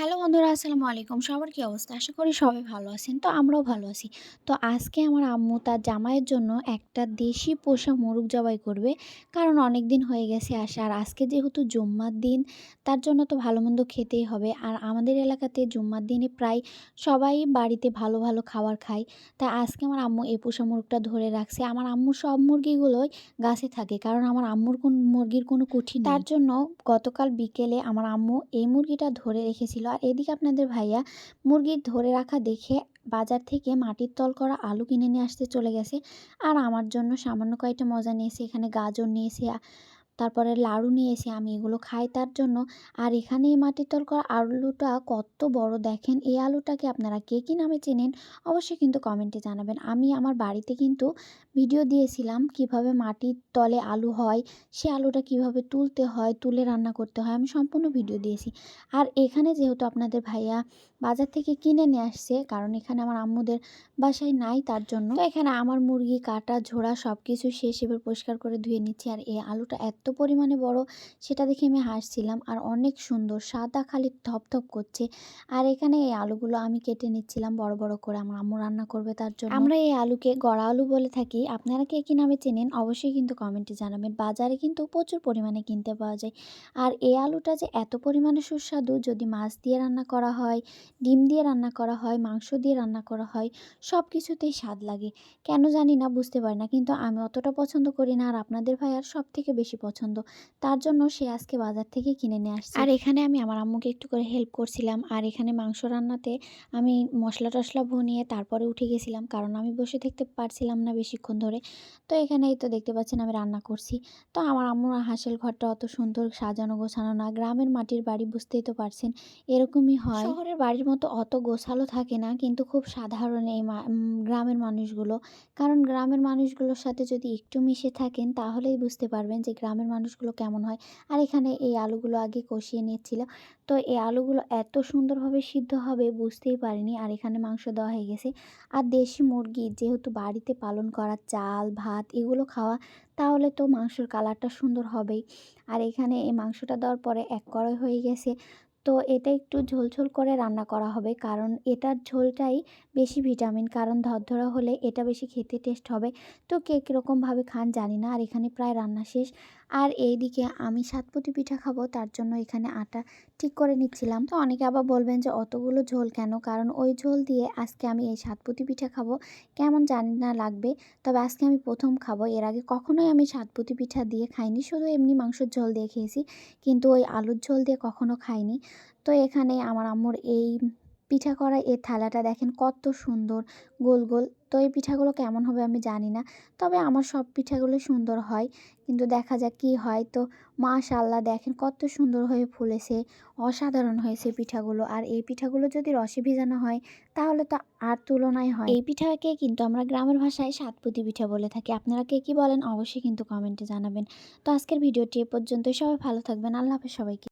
Hello বন্ধুরা, আসসালামু আলাইকুম। সবার কী অবস্থা? আশা করি সবাই ভালো আছেন। তো আমরাও ভালো আছি। তো আজকে আমার আম্মু তার জামাইয়ের জন্য একটা দেশি পোষা মোরগ জবাই করবে। কারণ অনেক দিন হয়ে গেছে আসা। আর আজকে যেহেতু জুম্মার দিন, তার জন্য তো ভালো মন্দ খেতেই হবে। আর আমাদের এলাকাতে জুম্মার দিনে প্রায় সবাই বাড়িতে ভালো ভালো খাবার খায়। তাই আজকে আমার আম্মু এই পোষা মুরগটা ধরে রাখছে। আমার আম্মুর সব মুরগিগুলোই গাছে থাকে। কারণ আমার আম্মুর কোন, মুরগির কোনো কুঠি তার জন্য গতকাল বিকেলে আমার আম্মু এই মুরগিটা ধরে রেখেছিল। আর এদিকে আপনাদের ভাইয়া মুরগির ধরে রাখা দেখে বাজার থেকে মাটির তল করা আলু কিনে নিয়ে আসতে চলে গেছে। আর আমার জন্য সামান্য কয়েকটা মজা নিয়েছে, এখানে গাজর নিয়েছে তারপরে লাড়ু নিয়ে এসে আমি এগুলো খাই। তার জন্য আর এখানে এই মাটির তল করা আলুটা কত বড় দেখেন। এই আলুটাকে আপনারা কে কী নামে চেনেন অবশ্যই কিন্তু কমেন্টে জানাবেন। আমি আমার বাড়িতে কিন্তু ভিডিও দিয়েছিলাম কীভাবে মাটির তলে আলু হয়, সে আলুটা কীভাবে তুলতে হয়, তুলে রান্না করতে হয়, আমি সম্পূর্ণ ভিডিও দিয়েছি। আর এখানে যেহেতু আপনাদের ভাইয়া বাজার থেকে কিনে নিয়ে আসছে, কারণ এখানে আমার আম্মুদের বাসায় নাই, তার জন্য। এখানে আমার মুরগি, কাটা, ঝোড়া সব কিছু শেষ, এবার পরিষ্কার করে ধুয়ে নিচ্ছি। আর এই আলুটা এত পরিমাণে বড়, সেটা দেখে আমি হাসছিলাম। আর অনেক সুন্দর, সাদা, খালি থপথপ করছে। আর এখানে এই আলুগুলো আমি কেটে নিচ্ছিলাম বড় বড় করে। আমার আম্মু রান্না করবে তার জন্য। আমরা এই আলুকে গড়া আলু বলে থাকি। আপনারা কে কী নামে চেনেন, অবশ্যই কিন্তু কমেন্টে জানাবেন। বাজারে কিন্তু প্রচুর পরিমাণে কিনতে পাওয়া যায়। আর এই আলুটা যে এত পরিমাণে সুস্বাদু, যদি মাছ দিয়ে রান্না করা হয়, ডিম দিয়ে রান্না করা হয়, মাংস দিয়ে রান্না করা হয় সব কিছুতেই স্বাদ লাগে। কেন জানি না, বুঝতে পারি না। কিন্তু আমি অতটা পছন্দ করি না। আর আপনাদের ভাই আর সব থেকে বেশি পছন্দ তার জন্য সে আজকে বাজার থেকে কিনে নিয়ে আসছে। আর এখানে আমি আমার আম্মুকে একটু করে হেল্প করছিলাম। আর এখানে মাংস রান্নাতে আমি মশলা টশলা ভুনিয়ে তারপরে উঠে গেছিলাম। কারণ আমি বসে থাকতে পারছিলাম না বেশিক্ষণ ধরে। তো এখানেই তো দেখতে পাচ্ছেন আমি রান্না করছি। তো আমার আম্মুর হাঁসের ঘরটা অত সুন্দর সাজানো গোছানো না। গ্রামের মাটির বাড়ি বুঝতেই তো পারছেন এরকমই হয়। শহরের বাড়ির মতো অত গোছালো থাকে না কিন্তু খুব সাধারণ এই গ্রামের মানুষগুলো। কারণ গ্রামের মানুষগুলোর সাথে যদি একটু মিশে থাকেন তাহলেই বুঝতে পারবেন যে গ্রামের মানুষগুলো কেমন হয়। আর এখানে এই আলুগুলো আগে কষিয়ে নিচ্ছিল। তো এই আলুগুলো এত সুন্দরভাবে সিদ্ধ হবে বুঝতেই পারিনি। আর এখানে মাংস দেওয়া হয়ে গেছে। আর দেশি মুরগি যেহেতু বাড়িতে পালন করা চাল, ভাত এগুলো খাওয়া, তাহলে তো মাংসর কালারটা সুন্দর হবেই। আর এখানে এই মাংসটা দেওয়ার পরে এক কড়াই হয়ে গেছে। তো এটা একটু ঝোলঝোল করে রান্না করা হবে। কারণ এটার ঝোলটাই বেশি ভিটামিন। কারণ ধরধরা হলে এটা বেশি খেতে টেস্ট হবে। তো কে কীরকমভাবে খান জানি না। আর এখানে প্রায় রান্না শেষ। আর এইদিকে আমি সাতপুতি পিঠা খাব, তার জন্য এখানে আটা ঠিক করে নিচ্ছিলাম। তো অনেকে আবার বলবেন যে অতগুলো ঝোল কেন? কারণ ওই ঝোল দিয়ে আজকে আমি এই সাতপুতি পিঠা খাব, কেমন জানি না লাগবে। তবে আজকে আমি প্রথম খাব, এর আগে কখনোই আমি সাতপুতি পিঠা দিয়ে খাইনি, শুধু এমনি মাংসের ঝোল দিয়ে খেয়েছি। কিন্তু ওই আলুর ঝোল দিয়ে কখনো খাইনি। তো এখানে আমার আম্মুর এই পিঠা করা এই থালাটা দেখেন কত সুন্দর, গোল গোল। তো এই পিঠাগুলো কেমন হবে আমি জানি না, তবে আমার সব পিঠাগুলো সুন্দর হয়। কিন্তু দেখা যাক কী হয়। তো মাশাল্লাহ দেখেন কত সুন্দর হয়ে ফুলেছে, অসাধারণ হয়েছে পিঠাগুলো। আর এই পিঠাগুলো যদি রসে ভিজানো হয়, তাহলে তো আর তুলনায় হয়। এই পিঠাকে কিন্তু আমরা গ্রামের ভাষায় সাতপুতি পিঠা বলে থাকি। আপনারা কে কী বলেন অবশ্যই কিন্তু কমেন্টে জানাবেন। তো আজকের ভিডিওটি এ পর্যন্তই। সবাই ভালো থাকবেন। আল্লাহ হাফেজ সবাইকে।